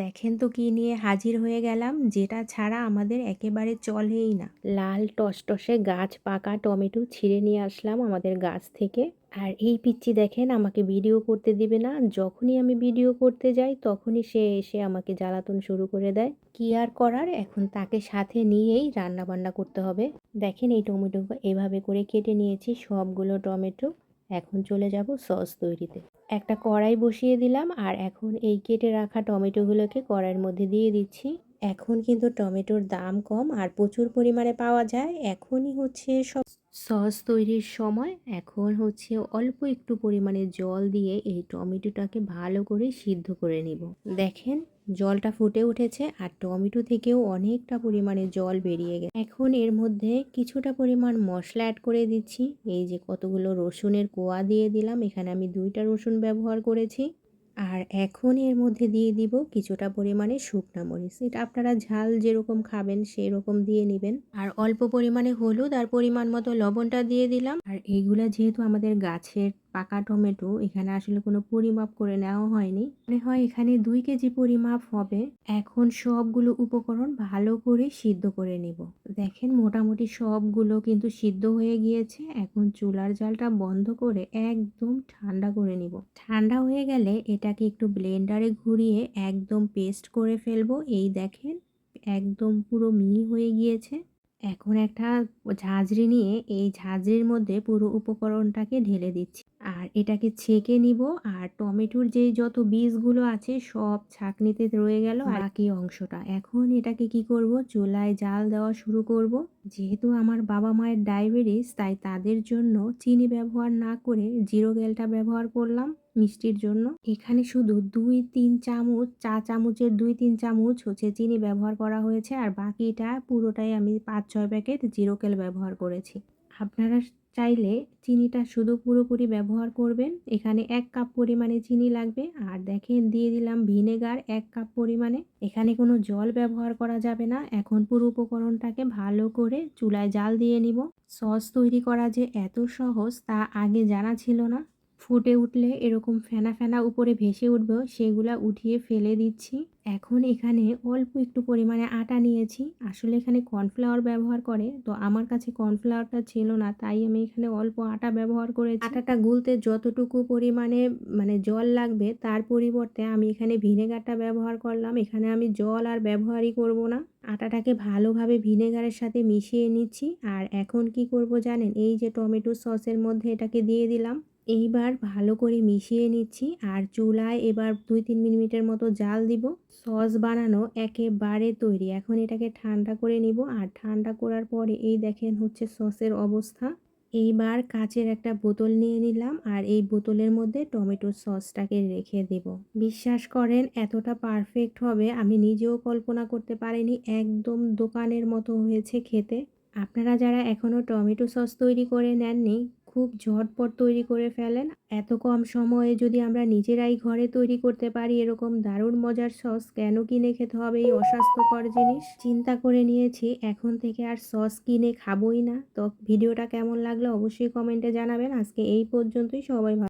দেখেন তো কি নিয়ে হাজির হয়ে গেলাম, যেটা ছাড়া আমাদের একেবারে চলেই না। লাল টসটসে গাছ, পাকা টমেটো ছিঁড়ে নিয়ে আসলাম আমাদের গাছ থেকে। আর এই পিচ্ছি দেখেন আমাকে ভিডিও করতে দিবে না, যখনই আমি ভিডিও করতে যাই তখনই সে এসে আমাকে জ্বালাতন শুরু করে দেয়। কি আর করার, এখন তাকে সাথে নিয়েই রান্না বান্না করতে হবে। দেখেন এই টমেটো এভাবে করে কেটে নিয়েছি, সবগুলো টমেটো। এখন চলে যাব সস তৈরিতে। একটা কড়াই বসিয়ে দিলাম আর এখন এই কেটে রাখা টমেটোগুলোকে কড়াইয়ের মধ্যে দিয়ে দিচ্ছি। এখন কিন্তু টমেটোর দাম কম আর প্রচুর পরিমাণে পাওয়া যায়। এখনই হচ্ছে সব সস তৈরির সময় এখন হচ্ছে অল্প একটু পরিমাণে জল দিয়ে এই টমেটোটাকে ভালো করে সিদ্ধ করে নিব। দেখেন, জলটা ফুটে উঠেছে আর টমেটো থেকেও অনেকটা পরিমাণে জল বেরিয়ে গেছে। এখন এর মধ্যে কিছুটা পরিমাণ মশলা অ্যাড করে দিচ্ছি। এই যে কতগুলো রসুনের কোয়া দিয়ে দিলাম, এখানে আমি দুইটা রসুন ব্যবহার করেছি। আর এখন এর মধ্যে দিয়ে দিব কিছুটা পরিমাণে শুকনা মরিচ। এটা আপনারা ঝাল যেরকম খাবেন সেই রকম দিয়ে নেবেন। আর অল্প পরিমাণে হলুদ আর পরিমাণ মতো লবণটা দিয়ে দিলাম। আর এইগুলা যেহেতু আমাদের গাছের পাকা টমেটো, এখানে আসলে কোনো পরিমাপ করে নেওয়া হয়নি। মনে হয় এখানে দুই কেজি পরিমাপ হবে। এখন সবগুলো উপকরণ ভালো করে সিদ্ধ করে নিব। দেখেন মোটামুটি সবগুলো কিন্তু সিদ্ধ হয়ে গিয়েছে। এখন চুলার জালটা বন্ধ করে একদম ঠান্ডা করে নিব। ঠান্ডা হয়ে গেলে এটাকে একটু ব্লেন্ডারে ঘুরিয়ে একদম পেস্ট করে ফেলব। এই দেখেন, একদম পুরো মিহি হয়ে গিয়েছে। এখন একটা ঝাঁঝরি নিয়ে এই ঝাঁঝরির মধ্যে পুরো উপকরণটাকে ঢেলে দিচ্ছি। আর এটাকে ছেঁকে নিব আর টমেটোর যে যত বীজগুলো আছে সব ছাঁকনিতে রয়ে গেল বাকি অংশটা। এখন এটাকে কি করব? চুলায় জাল দেওয়া শুরু করব। যেহেতু আমার বাবা মায়ের ডায়াবেটিস তাই তাদের জন্য চিনি ব্যবহার না করে জিরো গেলটা ব্যবহার করলাম মিষ্টির জন্য। এখানে শুধু দুই তিন চামচ, চা চামচের দুই তিন চামচ হচ্ছে চিনি ব্যবহার করা হয়েছে, আর বাকিটা পুরোটাই আমি পাঁচ ছয় প্যাকেট জিরো কেল ব্যবহার করেছি। আপনারা চাইলে চিনিটা শুধু পুরোপুরি ব্যবহার করবেন। এখানে এক কাপ পরিমাণে চিনি লাগবে। আর দেখেন, দিয়ে দিলাম ভিনেগার এক কাপ পরিমাণে। এখানে কোনো জল ব্যবহার করা যাবে না। এখন পুরো উপকরণটাকে ভালো করে চুলায় জাল দিয়ে নিব। সস তৈরি করা যে এত সহজ তা আগে জানা ছিল না। ফুটে উঠলে এরকম ফেনা ফেনা উপরে ভেসে উঠবে, সেগুলা উঠিয়ে ফেলে দিচ্ছি। এখন এখানে অল্প একটু পরিমাণে আটা নিয়েছি। আসলে এখানে কর্নফ্লাওয়ার ব্যবহার করে, তো আমার কাছে কর্নফ্লাওয়ারটা ছিল না, তাই আমি এখানে অল্প আটা ব্যবহার করেছি। আটাটা গুলতে যতটুকু পরিমাণে মানে জল লাগবে, তার পরিবর্তে আমি এখানে ভিনেগারটা ব্যবহার করলাম। এখানে আমি জল আর ব্যবহারই করব না। আটাটাকে ভালোভাবে ভিনেগারের সাথে মিশিয়ে নিচ্ছি। আর এখন কি করব জানেন? এই যে টমেটো সসের মধ্যে এটাকে দিয়ে দিলাম। এইবার ভালো করে মিশিয়ে নিচ্ছি আর চুলায় এবার দুই তিন মিনিটের মতো জাল দিব। সস বানানো একেবারে তৈরি। এখন এটাকে ঠান্ডা করে নিব আর ঠান্ডা করার পরে এই দেখেন হচ্ছে সসের অবস্থা। এইবার কাচের একটা বোতল নিয়ে নিলাম আর এই বোতলের মধ্যে টমেটো সসটাকে রেখে দেব। বিশ্বাস করেন, এতটা পারফেক্ট হবে আমি নিজেও কল্পনা করতে পারিনি একদম দোকানের মতো হয়েছে খেতে। আপনারা যারা এখনও টমেটো সস তৈরি করে নেননি খুব ঝটপট তৈরি করে ফেলেন। এত কম সময়ে যদি আমরা নিজেরাই ঘরে তৈরি করতে পারি, এরকম দারুণ মজার সস কেন কিনে খেতে হবে? এই অস্বাস্থ্যকর জিনিস। চিন্তা করে নিয়েছি, এখন থেকে আর সস কিনে খাবোই না। তো, ভিডিওটা কেমন লাগল অবশ্যই কমেন্টে জানাবেন। আজকে এই পর্যন্তই, সবাই ভালো